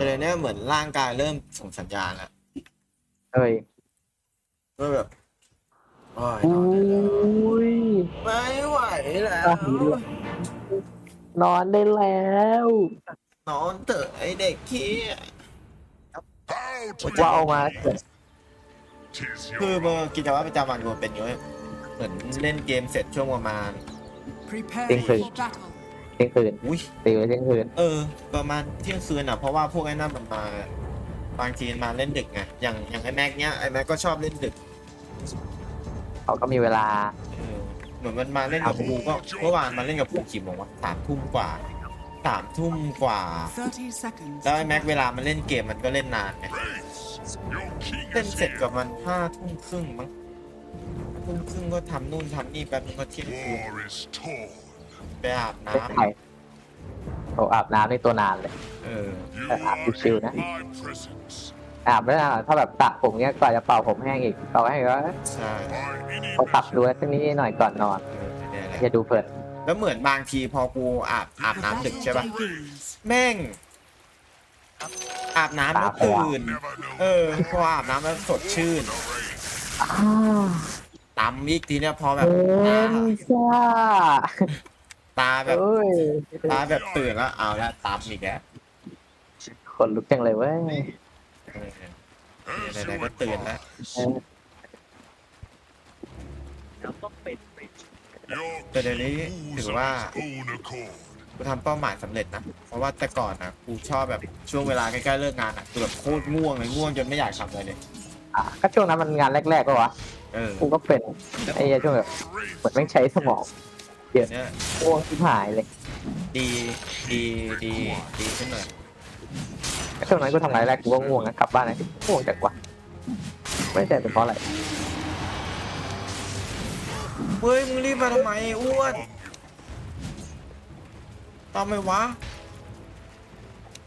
แต่เดี๋ยวนี้เหมือนร่างกายเริ่มส่งสัญญาณแล้วเอ้ยก็แบบโอ้ยอนอนได้แล้ว้ยไม่ไหวแล้วอะหิวเลยนอนได้แล้วนอนเถอะไอเด็กขี้ Bow to ว่า your เอามาเกิด Tis คือ your เมื่อกิจวัตรประจำวันกูเป็นอยังไงเหมือนเล่นเกมเสร็จช่วงประมาณ Prepare Tiếng for Việt. battle. เที่ยงคืนอุ้ย ตีไว้เที่ยงคืน เออ ประมาณเที่ยงคืนอะ เพราะว่าพวกไอ้นั่นมันมา บางทีมันมาเล่นดึกไง อย่างอย่างไอ้แม็กเนี้ย ไอ้แม็กก็ชอบเล่นดึกเขาก็มีเวลา เออเหมือนมันมาเล่นกับกูก็เมื่อวานมาเล่นกับกูกี่โมงวะสามทุ่มกว่าสามทุ่มกว่า 30 seconds. แล้วไอ้ to แม็ก battle. เวลามันเล่นเกมมันก็เล่นนานไง race. Your king เล่น is เสร็จ here. กับมันห้าทุ่มครึ่งมั้งทุ่มครึ่งก็ทำนู่นทำนี่แป๊บนึงก็เที่ยงคืน War is torn. ไปอาบไม่น้ำใช่โอ้อาบน้ำในตัวนานเลย เออ You Uh, are you chill, in nah. my presence. อาบไม่ได้ถ้าแบบสระผมเนี้ยกว่าจะเป่าผมแห้งอีกเป่าให้ก็ใช่ My เขาตับ inhibition ดูสักนิดหน่อยก่อนนอนเออเนี่ยแหละอย่าดูเพลินแล้วเหมือนบางทีพอกูอาบอาบ The น้ำดึก battle ใช่ปะ begins. แม่ง อาบน้ำแล้วตื่น never know เออ พออาบน้ำแล้วสดชื่น the race. อ้าตำอีกทีเนี่ยพอแบบเอ็ตานซ่า ตาแบบ เอ้ยตาแบบตื่นแล้วเอาละตำอีกแล้วคนลุกจังเลยเว้ยเออไหนๆก็ตื่นแล้วเออ Your แต่เดี๋ยวนี้ king ถื moves อ of ว่า his own accord. กูทำเป้าหมายสำเร็จนะ เพราะว่าแต่ก่อนนะกูชอบแบบช่วงเวลาใกล้ๆเลิกงานอะกูแบบโคตรง่วงเลยง่วงจนไม่อยากทำเลยเนี่ยอะก็ช่วงนั้นมันงานแรกๆก็วะ เออกูก็เป็นไอ้เหี้ยช่วงแบบ Race เหมือนแม่งใช้สมอง เนี่ยง่วงที่หายเลยดีดีดีดีขึ้นหน่อยช่วงนั้นกูทำงานแรกกูก็ง่วงนะกลับบ้านนะง่วงจังวะไม่แต่เป็นเพราะอะไรเฮ้ยมึงรีบมาทำไมอ้วนต้องไหมวะ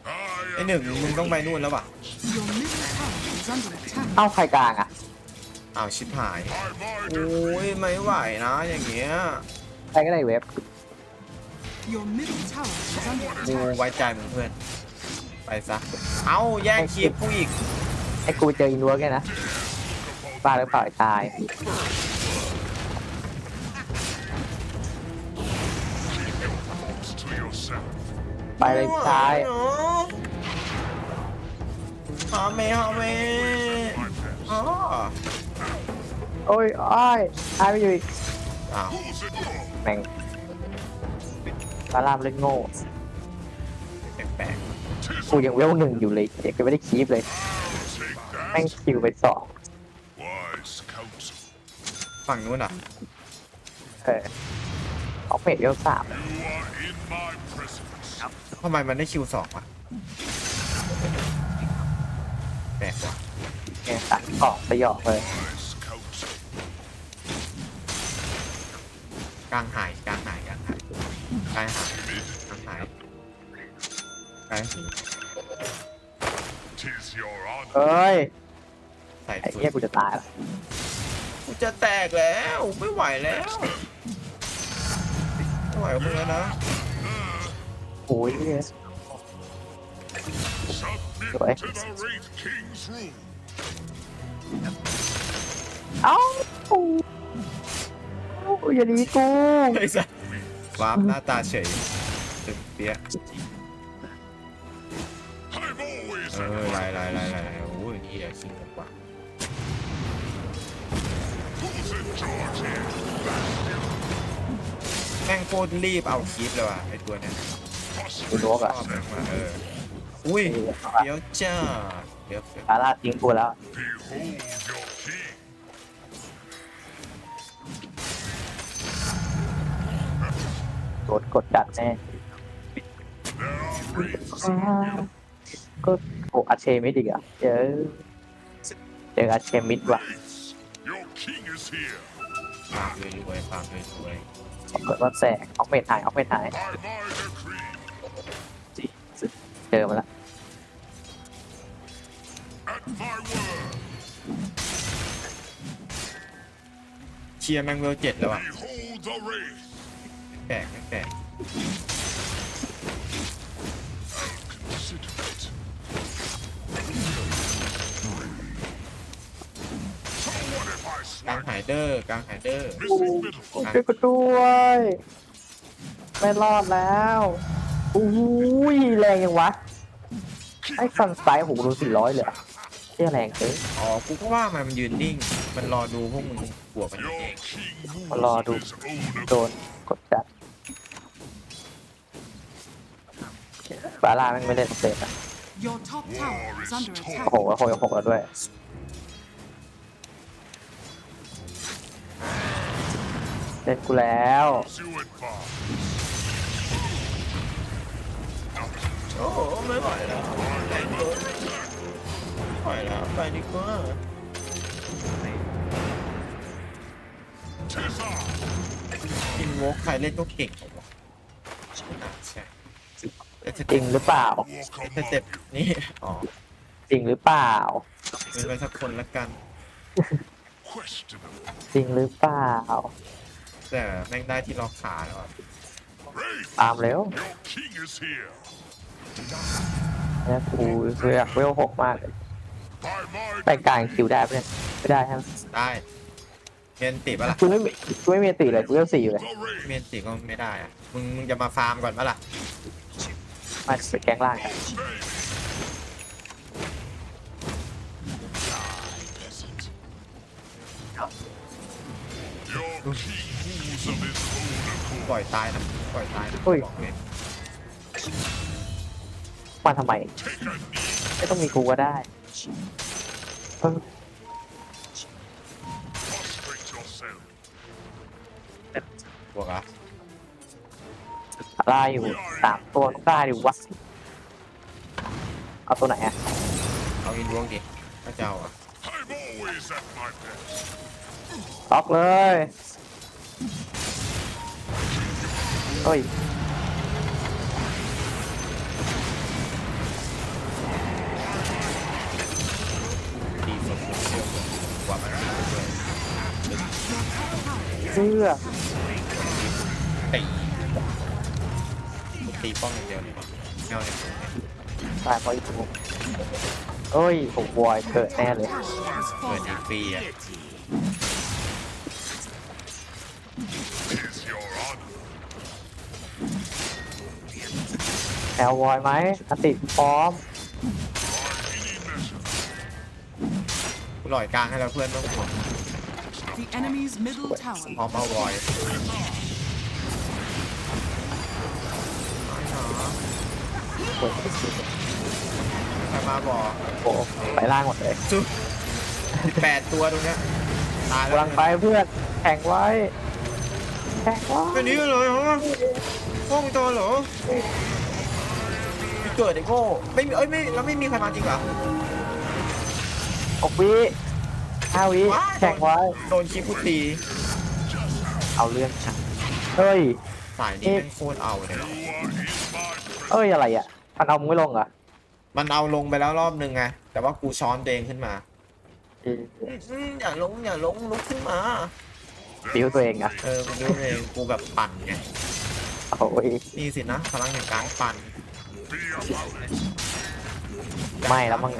I ไอ am หนึ่ง your มึงต้องไปนู่นแล้วป่ะ Your middle tower is under attack. เอ้าใครกลางอะอ้าวชิบหาย by my โอ้ยไม่ไหวนะ อย่างเงี้ย ใครก็ได้เว็บ Your middle tower is under กู attack. ไว้ใจมึงเพื่อน ไปซะ เอาแย่งคลิปกูอีก ไอ้กูเจออินวัวแกนะบ้าหรือเปล่าไอ้ตาย thoughts to yourself. ไปเลยตายฮาเมฮาเม My best. อ๋อโอ้ยอ้อยตายไปอยู่อีกอ้าว Who's it for? แม่งปลาลามเล่นโง่แปลก Tis กูยังเวลหนึ่งอยู่เลยยังไม่ได้คีบเลย take แม่ง that. คิวไปสอง Wise counsel. ๆฝั่งนู้นอะเออออกเพจเวลสาม You are in my presence. ทำไมมันได้คิวสองอะแปลกว่ะ เนี่ยตัดออกสยองเลย กลางหายกลางหายกลางหายกลางหาย Mid. กลางหายกลางหาย Tis your honor. เอ้ยใส่ไอ้สุดเหี้ยกูจะตายละกูจะแตกแล้วไม่ไหวแล้วไม่ไหวกับมึงแล้วนะโอ้ยเหี้ย Submit Rồi. to the Wraith King's rule. เอ้าโอ้ยอย่าดีกูไอ้สัสวาร์ปหน้าตาเฉยตึงเปี้ย I've always เออไล่ไล่ไล่ไล่โอ้ยเฮียชิงกันกว่า Who's in charge here? แม่งโคตรรีบเอาคลิปเลยว่ะไอ้ตัวเนี้ยกูโดกชอะอบแม่งว่ะเอออุ้ยเดี๋ยวจ้าเดี๋ยวเดี๋ยวปลาลาทิ้งกูแล้ว Behold your โดนกดจัดแน่ There are wraiths. ก็โอ้อาเชมิดอีกอะเจอเจออาเชมิดว่ะ Wraiths. Your king is here. ฝากเลยรวยฝากเลยรวยกดว่าแสกออกเมทหายออกเมทหาย By my decree. เจอมาแล้ว At my word. เชียร์แม่งเวลเจ็ดแล้วอะ Behold the wraith. แตกไม่กกางหายเดอร์กางหายเดอร์ช่วยกูด้วย ไม่รอดแล้วอุ้ยแรงยังวะ ไอ้ฟันสายหูรูสิร้อยเลยเที่ยแรงเกิอ๋อ กูก็ว่ามันมันยืนนิ่ง มันรอดูพวกมึงหัวมันเองมันรอดู โดนกดจัด บาร่าแม่งไม่เล่นเซฟอะ Your top tower is under โอ้โห attack. โหยหกแล้วด้วย เล่นกูแล้ว as you advance. โอ้โหไม่ไหวแล้วไม่ไหวแล้วไปดีกว่า Tis I. อินโวกใครเล่นก็เก่งกว่าใช่ใช่แต่ส จริเต็งปหรือเปล่า Walk สเต็ป among you. นี่อ๋อจริงหรือเปล่าเป็นไปสักคนละกัน Questionable. จริงหรือเปล่า แต่แม่งได้ที่ล็อกขาแล้วอะ Wraith, ตามเร็ว your king is here. เนี่ยกูอยากเวลหกมากเลย By my ไปกลางคิวได้ปะเนี่ยไม่ได้ใช่ไหมได้เมียนติปะล่ะกูไม่มีกูไม่มีตีเลยกูเวลสี่อยู่เลย the rain. เมียนติก็ไม่ได้อะมึงมึงจะมาฟาร์มก่อนปะล่ะ มาไปแกงล่างกัน Your king moves of his own accord. ปล่อยตายนะปล่อยตายนะอุ้ย บอกเลยมาทำไม Take a knee. ไม่ต้องมีกูก็ได้เออ Prostrate yourself. บวกอะ ล่าอยู่สามตัวต้องได้ดิวะเอาตัวไหนอะเอาอินดวงดิพระเจ้าอะ I'm always at my best. ล็อกเลยเฮ้ยดีสดเชื่อมกว่ามันด้วยเสื้อตี ตีป้องอย่างเดียวเลยเงาเนี่ยตายเพราะอีกตัวเฮ้ยผมวอยเกิดแน่เลย Tower has เปิด fallen. อีกฟรีอะ Is your honor. แอลวอยไหมอติพร้อม By any measure. กูหล่อยกลางให้แล้วเพื่อนต้องห่วง The enemy's middle พร้อ tower มเอาบอย ใครมาบอกโอ้ไปล่างหมดเลยจุ๊บแปดตัวตรงเนี้ยตายแล้วกำลังไปเพื่อนแข่งไว้แข่งไว้แค่นี้เลยเหรอห้องตัวเหรอมีเกิดไอ้โง่ไม่มีเอ้ยไม่แล้วไม่มีใครมาจริงเหรอหกวิห้าวิว้ายแข่งไว้โดนคิปกูตี เอาเรื่องฉันเฮ้ยสายนี้แม่งโคตรเอาเลย You are in my เอ้ยอะไรอะ มันเอามึงไม่ลงเหรอมันเอาลงไปแล้วรอบนึงไงแต่ว่ากูช้อนตัวเองขึ้นมาเอออืมอย่าลงอย่าลงลุกขึ้นมา บิวตัวเองอะเออกูดูเองกูแบบปั่นไงโอ้ยนี่สินะพลังแห่งการปั่น be about it. ไม่แล้วมั้ง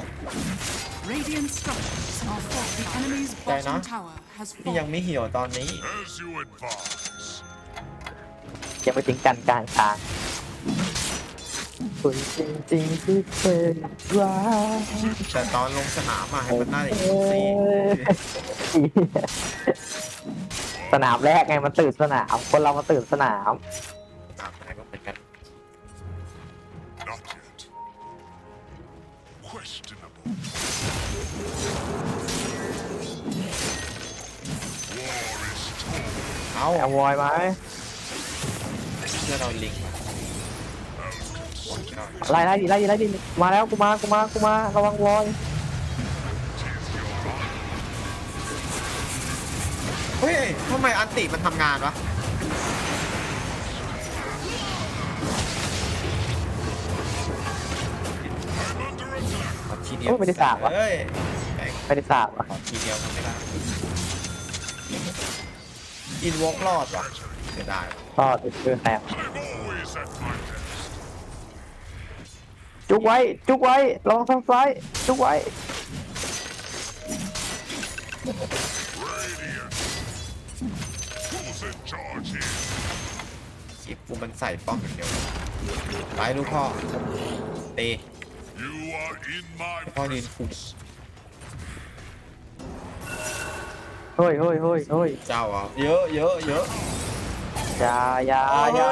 Radiant structures are for the enemy's Dai bottom nó. tower has นี่ยัง fallen. ไม่เหี่ยวตอนนี้ As you advance. ยังไม่ถึงกันกลางทาง คุณจริงจริงๆที่เป็นรักแต่ตอนลงสนามอะให้มันน่าจะอีซี่สนามแรกไงมันตื่นสนามคนเรามาตื่นสนามตามไหนก็เหมือนกัน Not yet. Questionable. War is torn. เอาแอลวอยไหมเพื่อนเราลิงมา Outcast. ไล่ไล่ดิไล่ดิไล่ดิมาแล้วกูมากูมากูมาระวังวอย Tis your honor. เฮ้ยทำไมอันติมันทำงานวะ I'm under attack. ขอทีเดียวโอ้ไม่ได้สาบวะ เฮ้ยแม่งไม่ได้สาบอะขอทีเดียวทำไม่ได้อินวอล์กรอดวะไม่ได้วะก็ติดคือแนว I'm always at my best. จุกไว้ จุกไว้ระวังทางซ้าย จุกไว้ Radiant charge here. คลิปกูมันใส่ป้อมอย่างเดียวไปลูกพ่อตี You are in my พ่อยืนคุมเฮ้ยเฮ้ยเฮ้ยเฮ้ยเจ้าอะเยอะเยอะเยอะ อยาอยาอยา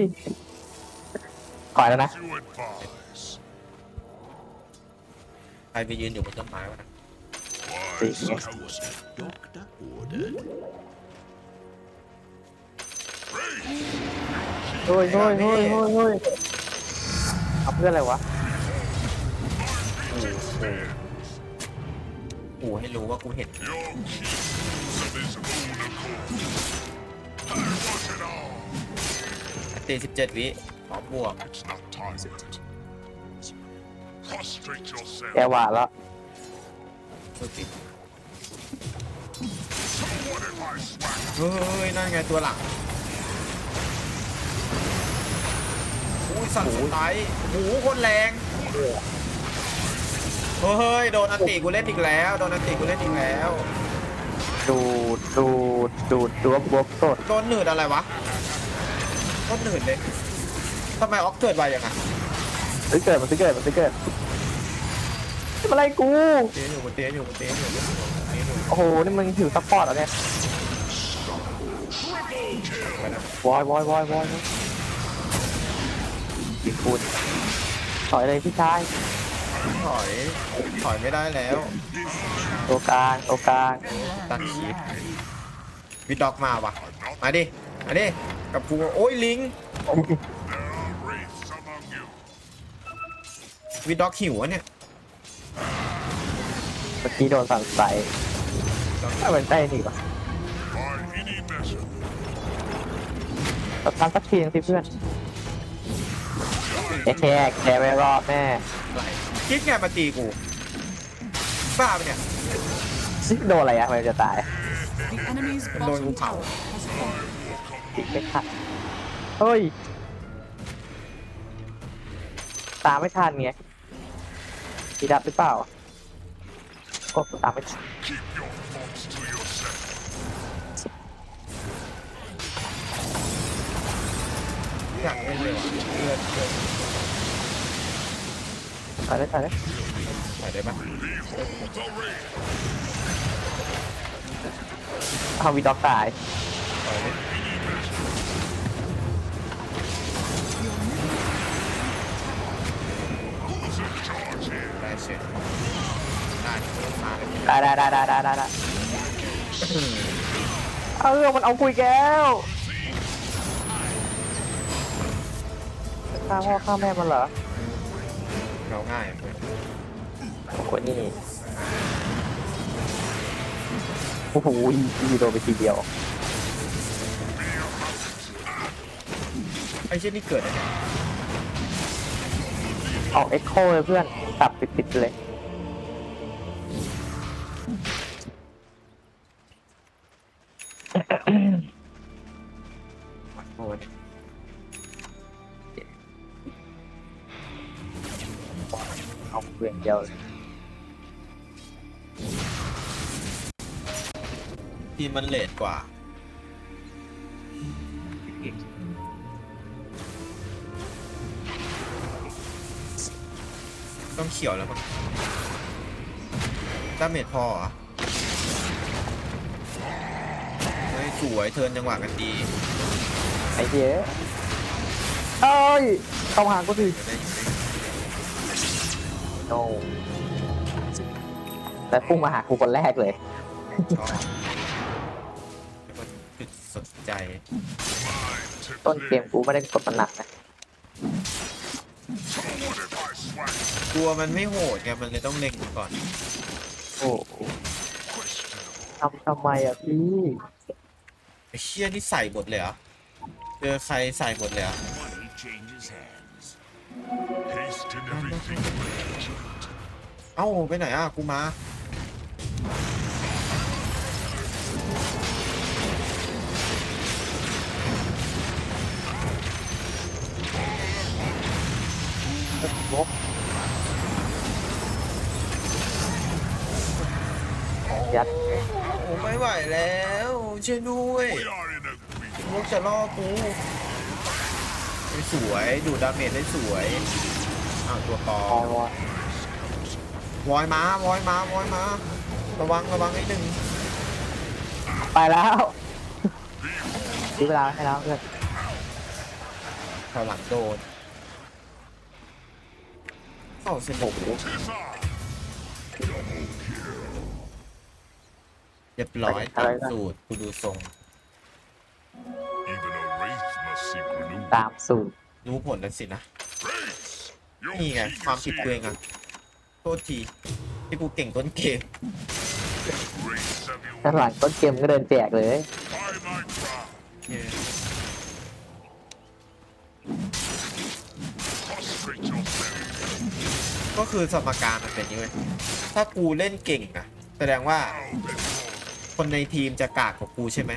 ยถอยแล้วนะ you advise. ใครไปยืนอยู่บนต้นไม้วะ Wise Yes. counsel. Doctor ordered. เฮ้ยเฮ้ยเฮ้ยเฮ้ยเฮ้ยเอาเพื่อนอะไรวะกูให้รู้ว่ากูเห็น Your king of his own accord. I want it all. ตีสิบเจ็ดวิขอบวก It's not time yet. Prostrate yourself. แกหวานแล้วดูสิ So what if I swag? เฮ้ย นั่นไงตัวหลังอุ้ยสั่นสไลด์โอ้โหคนแรง เฮ้ย โดนอันติกูเล่นอีกแล้ว โดนอันติกูเล่นอีกแล้ว ดูดดูดดูดดูบวกสดโดนหนืดอะไรวะโคตรหนืดเลยทำไมออกเกิดไวอย่างไงซื้อเกิดมันซื้อเกิดมันซื้อเกิดทำอะไรกู เตี้ยอยู่บนเตี้ยอยู่บนเตี้ยอยู่บนเตี้ยอยู่โอ้โห นี่มึงหิวซัพพอร์ตเหรอเนี่ย ไปนะวอยวอยวอยวอยยิงคุณถอยเลยพี่ชาย ถอย ถอยไม่ได้แล้ว ตัวกลางตัวกลางตัดคีบวิดด็อกมาว่ะ มาดิ มาดิ กับกูโอ้ยลิง There are wraiths among you. วิดด็อกหิวอะเนี่ยเมื่อกี้โดนสั่งใส่ถ้าเป็นใจนี่ปะ By any measure. ตัดทำสักทีนึงสิเพื่อนแค่แค่แค่ไม่รอดแน่ไหลคิดไงมาตีกูบ้าไปะเนี่ยซิโดนอะไรอะทำไมจะตาย The enemy's Lord bottom will power. tower has fallen. ติดไม่ทันเฮ้ย ตามไม่ทันไงมีดับหรือเปล่าโอ้ตามไม่ทัน Keep your thoughts to yourself. อยากเล่นเลยว่ะเลือดเลือดถอยได้ถอยได้ถอยได้ปะ Behold the rain. เอาวีด็อกตายถอยได้ เฉยได้มาเลยได้ได้ได้ได้ได้ได้เออมันเอาคุยแก้วฆ่าพ่อฆ่าแม่มันเหรอเราง่ายอะเว้ยโอ้โหนี่โอ้โหอีโดนไปทีเดียวไอ้เช่นนี่เกิดอะไรเนี่ยออกเอ็กโคเลยเพื่อน ตับติดๆเลย โอ้ยเอาเพื่อนเดียวเลยทีมมันเลทกว่า ต้องเขียวแล้วมั้งดาเมจพอเหรอเฮ้ยสวยเทิร์นจังหวะกันดีไอ้เหี้ยเอ้ยเข้าหางก็ดีจะได้อยู่ได้โนแต่พุ่งมาหากูคนแรกเลย ชอบแล้วก็จุดสนใจ Mine to ต้นเกม live. กูไม่ได้กดมันหนักนะ So what if I swag? กลัวมันไม่โหดไงมันเลยต้องเล็งก่อน โอ้โห Questionable. ทำทำไมอะพี่ไอ้เชี่ยนี่ใส่หมดเลยเหรอเจอใครใส่หมดเลยเหรอ Money changes hands. Haste in everything but เอ้าไปไหนอะกูมา ยัดโอ้ไม่ไหวแล้วช่วยด้วย We are in agreement. ลูกจะล่อกูไม่สวยดูดาเมจได้สวยอ้าวตัวปลอพอมวะวอยมาวอยมาวอยมาระวังระวังนิดนึงไปแล้วซื้อเวลาให้แล้วเพื่อนถอยหลังโดนเข้าเส้นผม เรียบร้อยตามสูตรกูดูทรง Even a wraith must seek renewal. ตามสูตรรู้ผลแล้วสินะ Wraiths! Your นี่ไง king ความ is ผิดตัวเอง here. อะโทษทีที่กูเก่งต้นเกม Wraiths have you ด้านหลังต้นเกมก็เดินแจกเลย by my crown. เย้ Prostrate yourself. ก็คือสมการมันเป็นอย่างนี้เว้ยถ้ากูเล่นเก่งอะแสดงว่า Bow before คนในทีมจะกากกว่ากูใช่ไหม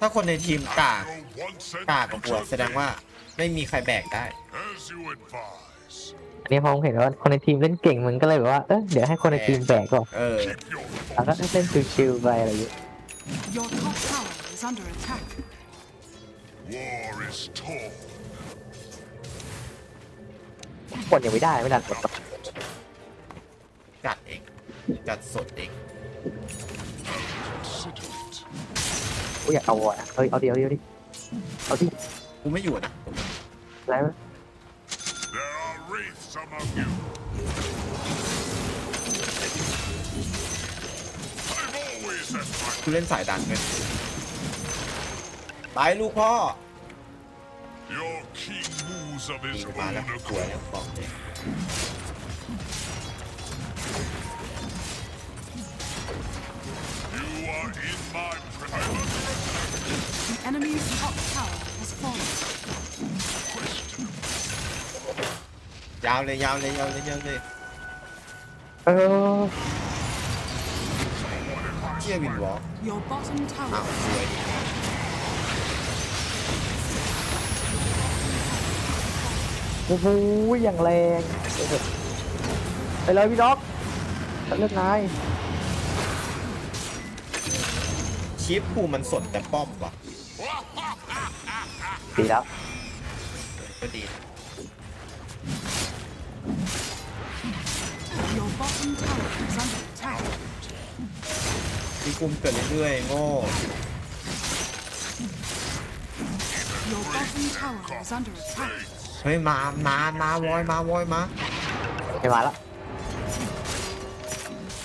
ถ้าคนในทีมกาก your once and กากกว่ากูอะแสดงว่าไม่มีใครแบกได้ as you advise. อันนี้พอผมเห็นว่าคนในทีมเล่นเก่งมันก็เลยแบบว่า เออเดี๋ยวให้คนในทีมแบกก่อนเออ Keep your แล้วก็เล่นชิวๆไปอะไรอย่างเงี้ย Your top tower is under attack. war is torn. กดยังไม่ได้ไม่ดันจัดเองจัดสดเอง Consider it. กูอยากเอาวะเฮ้ยเอาเดียวเดียวดิเอาดิกูไม่อยู่นะอะไรวะ There are wraiths among you. I've always at my กูเล่นสายดันเลยไปลูกพ่อ Your king moves of ยิ his งมาแล้ว own สวย accord. แล้วบอกเลย enemy's top tower has fallen. ยาวเลยยาวเลยยาวเลยยาวเลยเออเชี่ยวินวอล์ก Your bottom อ้าว tower สวยดิโอ้โหอย่างแรงไปเลยพี่ด็อกเลือกนายชิปกูมันสดแต่ป้อมว่ะ ดีแล้วก็ดี Your bottom tower is under attack. ที่กุมเกิดเรื่อยๆโง่ Your bottom tower is under attack. เฮ้ยมา มา มาวอย มาวอย มาไม่มาแล้ว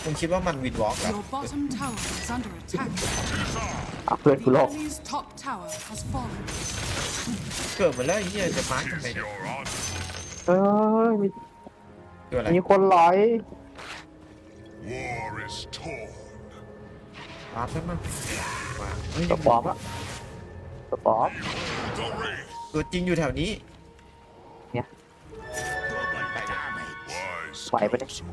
มึงคิดว่ามันวินวอล์กเหรอ Your bottom tower is under attack. เอาเพื่อนกู The โลก enemy's top tower has fallen. เกิดมาแล้วไอ้เฮียจะมาทำไม Is เนี่ย your honor. เออมีคืออะไรมีคนไหลอย War is torn. วาร์ปได้มั้งมาเฮ้ยตัวปลอมแล้วตัวปลอม The wraith. ตัวจริงอยู่แถวนี้ เนี่ย Wise ไหวปะเนี่ย counsel.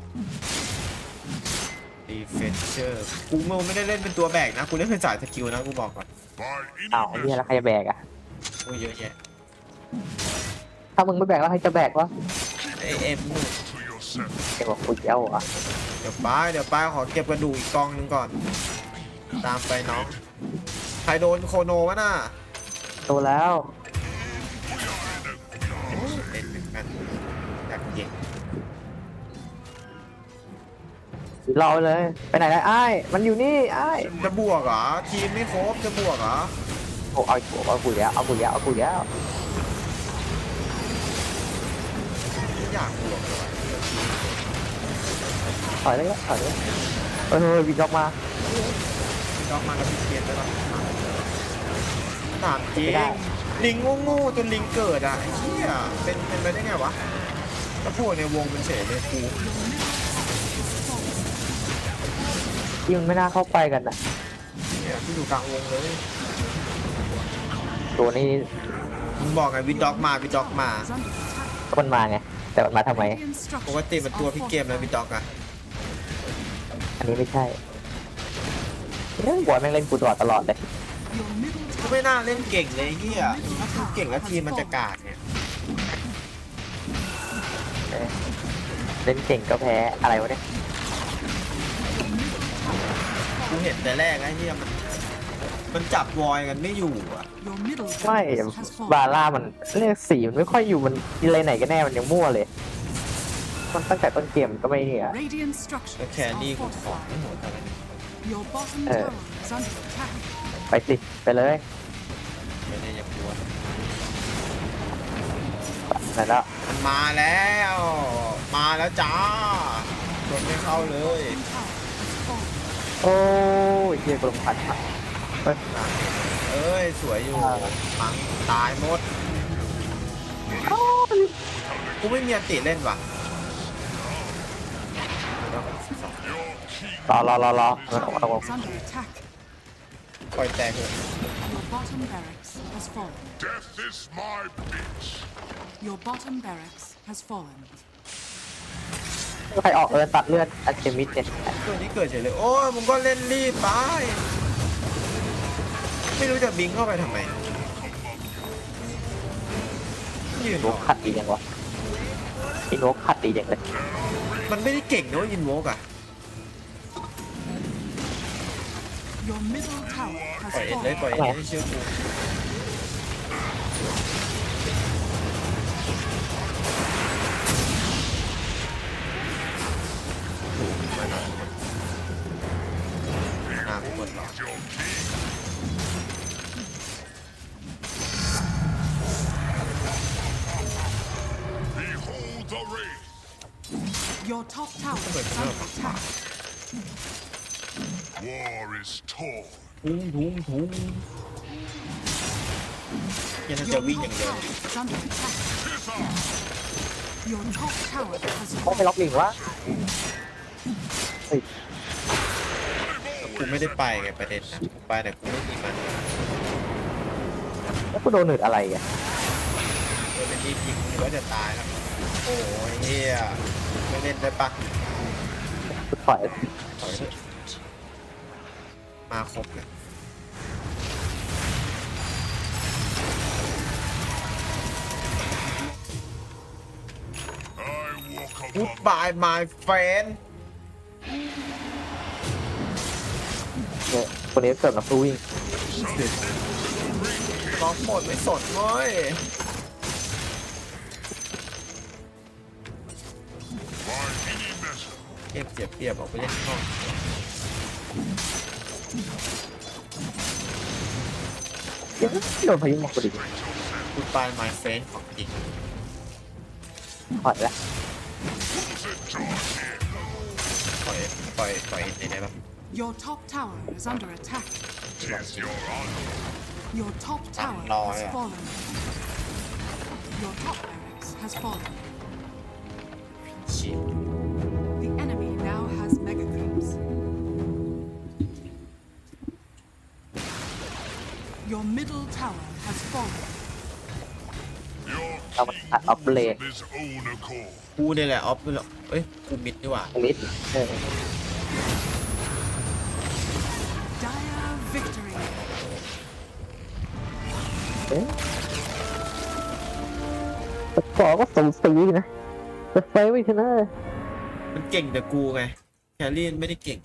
ดีเฟนเชอร์กูไม่ได้เล่นเป็นตัวแบกนะกูเล่นเป็นสายสกิลนะกูบอกก่อน By any อ้าวไอ้เนี่ยแล้วใคร measure, จะแบกอะโอ้ยเยอะแยะถ้ามึงไม่แบกแล้วใครจะแบกวะไอเอ็มนู่น to yourself. เก็บบอกกูเจ้าอะเดี๋ยวป้าเดี๋ยวป้าขอเก็บกระดูกอีกกองหนึงก่อน ตามไปน้องใครโดนโคโนวะน่ะโตแล้ว รอไปเลย ไปไหนได้ไอ้ายมันอยู่นี่ไอ้ายจะบวกเหรอทีมไม่ครบจะบวกเหรอโอ้เอากูเอากูแล้วเอากูแล้วเอากูแล้วไม่อยากบวกเลยว่ะถอยเลยถอยเลยเออวิ่งออกมา พี่น้องมากับพี่เกียร์ได้ปะถามจริงไม่ได้ ลิงโง่ๆจนลิงเกิดอะไอ้เหี้ยเป็นเป็นไปได้ไงวะแล้วพวกในวงมันเฉยเลยกู ที่มันไม่น่าเข้าไปกันอะเนี่ยที่อยู่กลางวงเลยตัวนี้มึงบอกไงวิดด็อกมาวิดด็อกมา Is under attack. ก็มันมาไง แต่มันมาทำไม Radiant ปกติมัน structures ตัว are พี่เกมแล้ววิด fortified. ด็อกอะอันนี้ไม่ใช่เฮ้ยบอยแม่งเล่นกูตลอดตลอดเลย Your middle ก็ tower ไม่น่าเล่นเก่งเลยไอ้เหี้ยถ้าเก่งแล้วทีมมันจะกากเนี่ยเล่นเก่งก็แพ้อะไรวะเนี่ย เห็นแต่แรกไอ้เนี่ยมัน มันจับวอยกันไม่อยู่อะ Your middle ไม่ barracks has บา fallen. ร่ามันเลขสี่มันไม่ค่อยอยู่มันอะไรไหนกันแน่มันยังมั่วเลย มันตั้งแต่ต้นเกมก็ไม่เนี่ย Radiant ก็ structures แค่นี้ are กูของ fortified. ไม่หมดอะไร Your bottom Uh. tower is under attack. ไปสิไปเลยไม่ได้ยังกลัว นั่นแล้วมันมาแล้ว มาแล้วจ้าโดนไม่เข้าเลย Bottom tower has fallen. โอ้ยเฮียกลมพัดมาเฮ้ยเอ้ย สวยอยู่มังตายหมดกูไม่มีอันติเล่นว่ะรอรอรอรอเอา Tower เอาเอา is under attack. ปล่อยแตกเถอะ Your bottom barracks has fallen. Death is my bitch. Your bottom barracks has fallen. ใครออกเออตัดเลือดอัลเคมิสเนี่ยตัวนี้เกิดเฉยเลย โอ้ยมึงก็เล่นรีบไป ไม่รู้จะบิงเข้าไปทำไมยืนนกขัดดีจังวะไอ้นกขัดดีจังเลยมันไม่ได้เก่งนะว่ายินโวกอะ Your middle tower ปล่อย has เอ็นเลย fallen. ปล่อยเอ็นให้เชื่อกู น้ำหมด Your king. Behold the wraith. Your top tower is under attack. War is torn. ทุ้งทุ้งทุ้งยังจะ Your วิ่งอ top ย่างเดียว tower is under attack. Your top tower has ต้องไป fallen. ล็อกลิงวะ เฮ้ยกูไม่ได้ไปไงประเด็นนะกูไปแต่กูไม่มีมันแล้วกูโดนหนืดอะไรอะเออเป็นที่ยิงกูก็จะตายแล้วโอ้ยเฮียไม่เล่นได้ปะกูถอยถอยเถอะมาครบเลย I walk กูด among บาย my friend เนี่ยคนนี้เกิดมาสู้วิ่งล็อกหมดไม่สดเว้ย by any measure. เก็บเสียเปรียบออกไปเล่นข้างนอกยังโดนพายุมาพอดีกูดบาย my friend ของจริง ถอยละ ปล่อยปล่อยเอ็นได้ปะ Your top tower is under attack. Tis your honor. Your top tower no, has yeah. fallen. Your top barracks has fallen. ชิบ The enemy now has mega creeps. Your middle tower has fallen. Your Tao king bắt up moves lên. of his own accord. กูเนี่ยแหละออฟเลยเอ้ย กูมิดดีกว่า ตรงนี้เออ อก็สูสีนะ แต่ไฟไม่ชนะ มันเก่งแต่กูไงแครี่ไม่ได้เก่ง